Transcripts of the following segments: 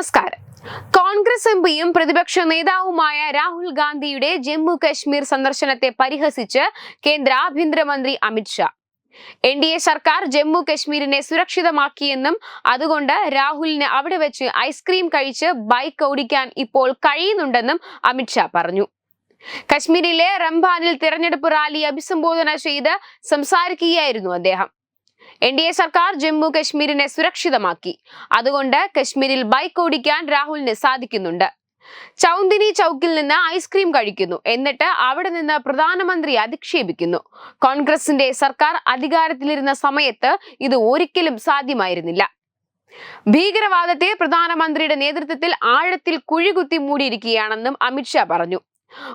നമസ്കാരം. കോൺഗ്രസ് എംപിയും പ്രതിപക്ഷ നേതാവുമായ രാഹുൽ ഗാന്ധിയുടെ ജമ്മു കശ്മീർ സന്ദർശനത്തെ പരിഹസിച്ച് കേന്ദ്ര ആഭ്യന്തരമന്ത്രി അമിത്ഷാ എൻ ഡി എ സർക്കാർ ജമ്മു കശ്മീരിനെ സുരക്ഷിതമാക്കിയെന്നും അതുകൊണ്ട് രാഹുലിന് അവിടെ വെച്ച് ഐസ്ക്രീം കഴിച്ച് ബൈക്ക് ഓടിക്കാൻ ഇപ്പോൾ കഴിയുന്നുണ്ടെന്നും അമിത്ഷാ പറഞ്ഞു. കശ്മീരിലെ റംബാനിൽ തിരഞ്ഞെടുപ്പ് റാലി അഭിസംബോധന ചെയ്ത് സംസാരിക്കുകയായിരുന്നു അദ്ദേഹം. എൻ ഡി എ സർക്കാർ ജമ്മു കശ്മീരിനെ സുരക്ഷിതമാക്കി. അതുകൊണ്ട് കശ്മീരിൽ ബൈക്ക് ഓടിക്കാൻ രാഹുലിന് സാധിക്കുന്നുണ്ട്. ചൗന്ദിനി ചൗക്കിൽ നിന്ന് ഐസ്ക്രീം കഴിക്കുന്നു. എന്നിട്ട് അവിടെ നിന്ന് പ്രധാനമന്ത്രി അധിക്ഷേപിക്കുന്നു. കോൺഗ്രസിന്റെ സർക്കാർ അധികാരത്തിലിരുന്ന സമയത്ത് ഇത് ഒരിക്കലും സാധ്യമായിരുന്നില്ല. ഭീകരവാദത്തെ പ്രധാനമന്ത്രിയുടെ നേതൃത്വത്തിൽ ആഴത്തിൽ കുഴികുത്തി മൂടിയിരിക്കുകയാണെന്നും അമിത്ഷാ പറഞ്ഞു.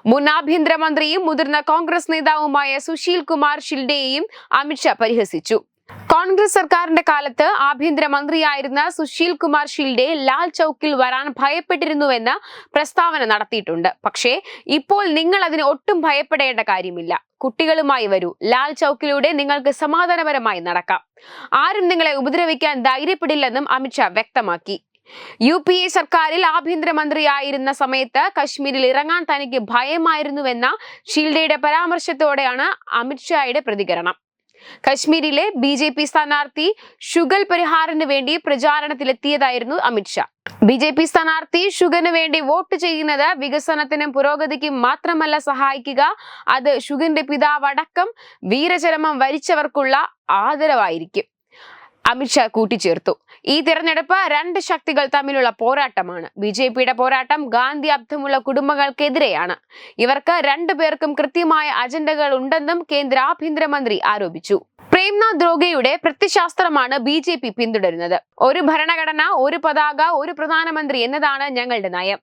മുൻ ആഭ്യന്തരമന്ത്രിയും മുതിർന്ന കോൺഗ്രസ് നേതാവുമായ സുശീൽ കുമാർ ഷിൽഡെയെയും അമിത്ഷാ പരിഹസിച്ചു. കോൺഗ്രസ് സർക്കാരിന്റെ കാലത്ത് ആഭ്യന്തരമന്ത്രിയായിരുന്ന സുശീൽ കുമാർ ഷീൽഡെ ലാൽ ചൌക്കിൽ വരാൻ ഭയപ്പെട്ടിരുന്നുവെന്ന് പ്രസ്താവന നടത്തിയിട്ടുണ്ട്. പക്ഷേ ഇപ്പോൾ നിങ്ങൾ അതിന് ഒട്ടും ഭയപ്പെടേണ്ട കാര്യമില്ല. കുട്ടികളുമായി വരൂ. ലാൽ ചൌക്കിലൂടെ നിങ്ങൾക്ക് സമാധാനപരമായി നടക്കാം. ആരും നിങ്ങളെ ഉപദ്രവിക്കാൻ ധൈര്യപ്പെടില്ലെന്നും അമിത്ഷാ വ്യക്തമാക്കി. യു പി എ സർക്കാരിൽ ആഭ്യന്തരമന്ത്രിയായിരുന്ന സമയത്ത് കശ്മീരിൽ ഇറങ്ങാൻ തനിക്ക് ഭയമായിരുന്നുവെന്ന ഷീൽഡയുടെ പരാമർശത്തോടെയാണ് അമിത്ഷായുടെ പ്രതികരണം. കശ്മീരിലെ ബി ജെ പി സ്ഥാനാർത്ഥി ഷുഗൽ പരിഹാറിന് വേണ്ടി പ്രചാരണത്തിലെത്തിയതായിരുന്നു അമിത്ഷാ ബി ജെ പി സ്ഥാനാർത്ഥി ഷുഗന് വേണ്ടി വോട്ട് ചെയ്യുന്നത് വികസനത്തിനും പുരോഗതിക്കും മാത്രമല്ല സഹായിക്കുക അത് ഷുഗന്റെ പിതാവടക്കം വീരചരമം വരിച്ചവർക്കുള്ള ആദരവായിരിക്കും. അമിത്ഷാ കൂട്ടിച്ചേർത്തു. ഈ തിരഞ്ഞെടുപ്പ് രണ്ട് ശക്തികൾ തമ്മിലുള്ള പോരാട്ടമാണ്. ബി ജെ പിയുടെ പോരാട്ടം ഗാന്ധി അബ്ദമുള്ള കുടുംബങ്ങൾക്കെതിരെയാണ്. ഇവർക്ക് രണ്ടുപേർക്കും കൃത്യമായ അജണ്ടകൾ ഉണ്ടെന്നും കേന്ദ്ര ആഭ്യന്തരമന്ത്രി ആരോപിച്ചു. പ്രേംനാഥ് ദ്രോഗയുടെ പ്രത്യശാസ്ത്രമാണ് ബി ജെ പി പിന്തുടരുന്നത്. ഒരു ഭരണഘടന ഒരു പതാക ഒരു പ്രധാനമന്ത്രി എന്നതാണ് ഞങ്ങളുടെ നയം.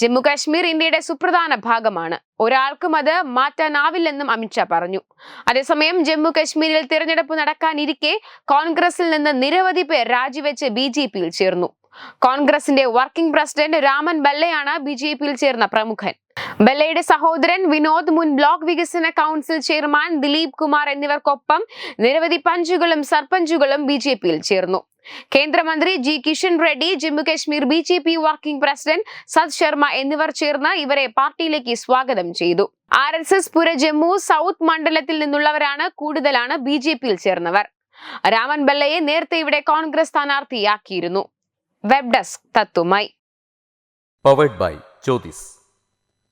ജമ്മു കാശ്മീർ ഇന്ത്യയുടെ സുപ്രധാന ഭാഗമാണ്. ഒരാൾക്കും അത് മാറ്റാനാവില്ലെന്നും അമിത്ഷാ പറഞ്ഞു. അതേസമയം ജമ്മു കാശ്മീരിൽ തിരഞ്ഞെടുപ്പ് നടക്കാനിരിക്കെ കോൺഗ്രസിൽ നിന്ന് നിരവധി പേർ രാജിവെച്ച് ബി ജെ പിയിൽ ചേർന്നു. കോൺഗ്രസിന്റെ വർക്കിംഗ് പ്രസിഡന്റ് രാമൻ ബല്ലയാണ് ബി ജെ പിയിൽ ചേർന്ന പ്രമുഖൻ. ബെല്ലയുടെ സഹോദരൻ വിനോദ് മുൻ ബ്ലോക്ക് വികസന കൗൺസിൽ ചെയർമാൻ ദിലീപ് കുമാർ എന്നിവർക്കൊപ്പം നിരവധി പഞ്ചുകളും സർപഞ്ചുകളും ബി ജെ പിയിൽ ചേർന്നു. കേന്ദ്രമന്ത്രി G Kishan Reddy Jammu Kashmir B J P working president Sat Sharma എന്നിവർ ചേർന്ന് ഇവരെ പാർട്ടിയിലേക്ക് സ്വാഗതം ചെയ്തു. ആർ എസ് എസ് പുര ജമ്മു സൗത്ത് മണ്ഡലത്തിൽ നിന്നുള്ളവരാണ് കൂടുതലാണ് ബി ജെ പിയിൽ ചേർന്നവർ. രാമൻ ബെല്ലയെ നേരത്തെ ഇവിടെ കോൺഗ്രസ് സ്ഥാനാർത്ഥിയാക്കിയിരുന്നു. Web desk തത്തുമായി powered by Jyothis